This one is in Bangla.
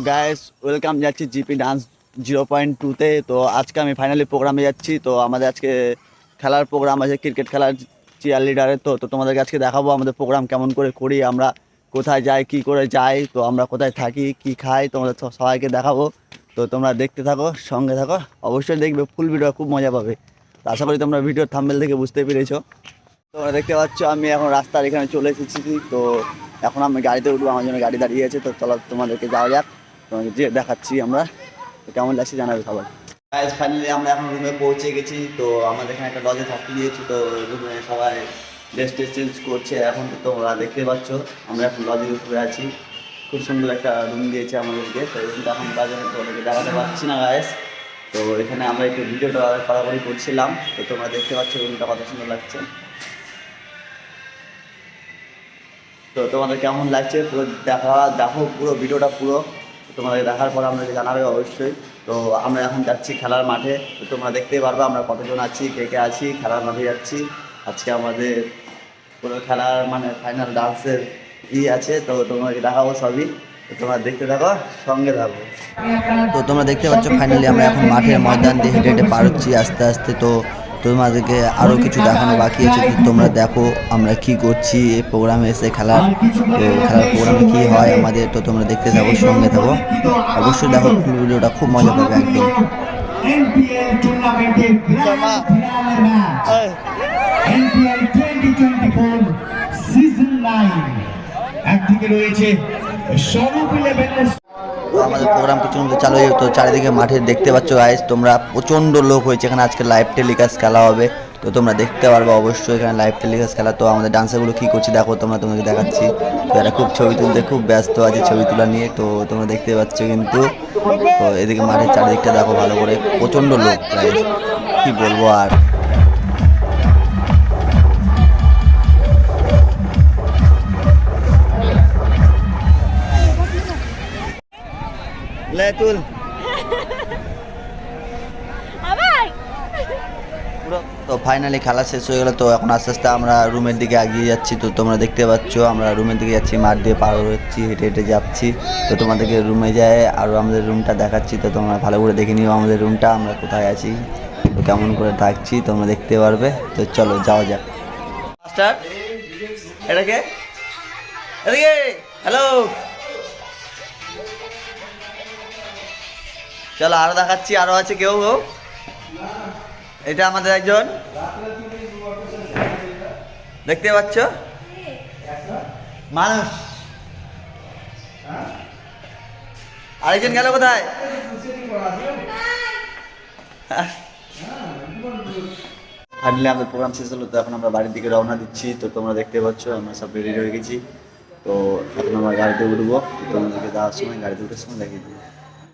গাইস ওয়েলকাম যাচ্ছি জিপি ডান্স জিরো পয়েন্ট টুতে তো। আজকে আমি ফাইনালি প্রোগ্রামে যাচ্ছি। তো আমাদের আজকে খেলার প্রোগ্রাম আছে ক্রিকেট খেলার চেয়ার লিডারের তো তো তোমাদেরকে আজকে দেখাবো আমাদের প্রোগ্রাম কেমন করে করি, আমরা কোথায় যাই, কি করে যাই, তো আমরা কোথায় থাকি, কি খাই, তোমাদের সব- সবাইকে দেখাবো। তো তোমরা দেখতে থাকো, সঙ্গে থাকো, অবশ্যই দেখবে ফুল ভিডিও খুব মজা পাবে। তো আশা করি তোমরা ভিডিওর থাম্বেল থেকে বুঝতে পেরেছ। তোমরা দেখতে পাচ্ছ, আমি এখন রাস্তার এখানে চলে এসেছি। তো এখন আমি গাড়িতে উঠবো, আমার জন্য গাড়ি দাঁড়িয়ে আছে। তো চলো তোমাদেরকে যাওয়া যাক। তোমাকে যে দেখাচ্ছি আমরা। কেমন লাগছে জানাবে সবাই। ফাইনালি আমরা এখন রুমে পৌঁছে গেছি, তো আমাদের এখানে একটা লজে থাকতে দিয়েছি, তো রুমে সবাই ড্রেস টেস চেঞ্জ করছে। এখন তো তোমরা দেখতে পাচ্ছ, আমরা এখন লজের উপরে আছি। খুব সুন্দর একটা রুম দিয়েছে আমাদেরকে, তো রুমটা এখন বাজারে তোমাদেরকে দেখাতে পারছি না গায়েস তো এখানে আমরা একটু ভিডিওটা কড়াকড়ি করছিলাম, তো তোমরা দেখতে পাচ্ছ রুমটা কত সুন্দর লাগছে। তো তোমাদের কেমন লাগছে? পুরো দেখা, দেখো পুরো ভিডিওটা পুরো। তোমাদের দেখার পর আমাদেরকে জানাবে অবশ্যই। তো আমরা এখন যাচ্ছি খেলার মাঠে। তো তোমরা দেখতেই পারবে আমরা কতজন আছি, কে কে আছি, খেলার মাঠে যাচ্ছি। আজকে আমাদের পুরো খেলার মানে ফাইনাল ডান্সের ই আছে, তো তোমাকে দেখাবো সবই। তোমরা দেখতে সঙ্গে তো তোমরা দেখতে পাচ্ছ ফাইনালি আমরা এখন মাঠের ময়দান দিয়ে হেঁটে হেঁটে পার হচ্ছি আস্তে আস্তে। তো তোমাদেরকে আরও কিছু দেখানো বাকি আছে তোমরা দেখো আমরা কি করছি প্রোগ্রামে এসে খেলার খেলার প্রোগ্রামে কি আমাদের তো তোমরা দেখতে থাকো সঙ্গে থাকো। অবশ্যই দেখো ভিডিওটা খুব মজা পাবে একদম। এনপিএল টুর্নামেন্টের grand finale match NPL twenty twenty season nine একদিকে রয়েছে স্বরূপ ইলেভেনের আমাদের প্রোগ্রাম কিছু চালু হয়ে তো চারিদিকে মাঠে দেখতে পাচ্ছ গাইস তোমরা প্রচণ্ড লোক হয়েছে। এখানে আজকে লাইভ টেলিকাস্ট খেলা হবে। তো তোমরা দেখতে পারবে অবশ্যই এখানে লাইভ টেলিকাস্ট খেলা। তো আমাদের ডান্সারগুলো কী করছে দেখো, তোমরা তোমাকে দেখাচ্ছি। তো এরা খুব ছবি তুলতে, খুব ব্যস্ত আছে ছবি তোলা নিয়ে। তো তোমরা দেখতে পাচ্ছ কিন্তু, তো এদিকে মাঠের চারিদিকটা দেখো ভালো করে। প্রচণ্ড লোক গাইস কী বলব আর? লেতুল আবার তো ফাইনালি খেলা শেষ হয়ে গেল, তো এখন আস্তে আস্তে আমরা রুমের দিকে এগিয়ে যাচ্ছি। তো তোমরা দেখতে পাচ্ছ, আমরা রুমের দিকে যাচ্ছি, মাঠ দিয়ে পার হচ্ছি, হেঁটে হেঁটে যাচ্ছি। তো তোমাদেরকে রুমে যায় আর আমাদের রুমটা দেখাচ্ছি। তো তোমরা ভালো করে দেখে নিও আমাদের রুমটা, আমরা কোথায় আছি। তো কেমন করে থাকছি, তোমরা দেখতে পারবে। তো চলো, যাওয়া যাক। হ্যালো চলো, আরও দেখাচ্ছি, আরও আছে কেউ কেউ? এটা আমাদের একজন। দেখতে পাচ্ছ? মানুষ। আরেকজন গেল কোথায়? ফাইনালি আমাদের প্রোগ্রাম শেষ হলো, তো এখন আমরা বাড়ির দিকে রওনা দিচ্ছি। তো তোমরা দেখতে পাচ্ছ, আমরা সব রেডি হয়ে গেছি। তো এখন আমরা গাড়িতে উঠবো। তোমাদেরকে যাওয়ার সময়, গাড়িতে উঠার সময় দেখিয়ে দিবো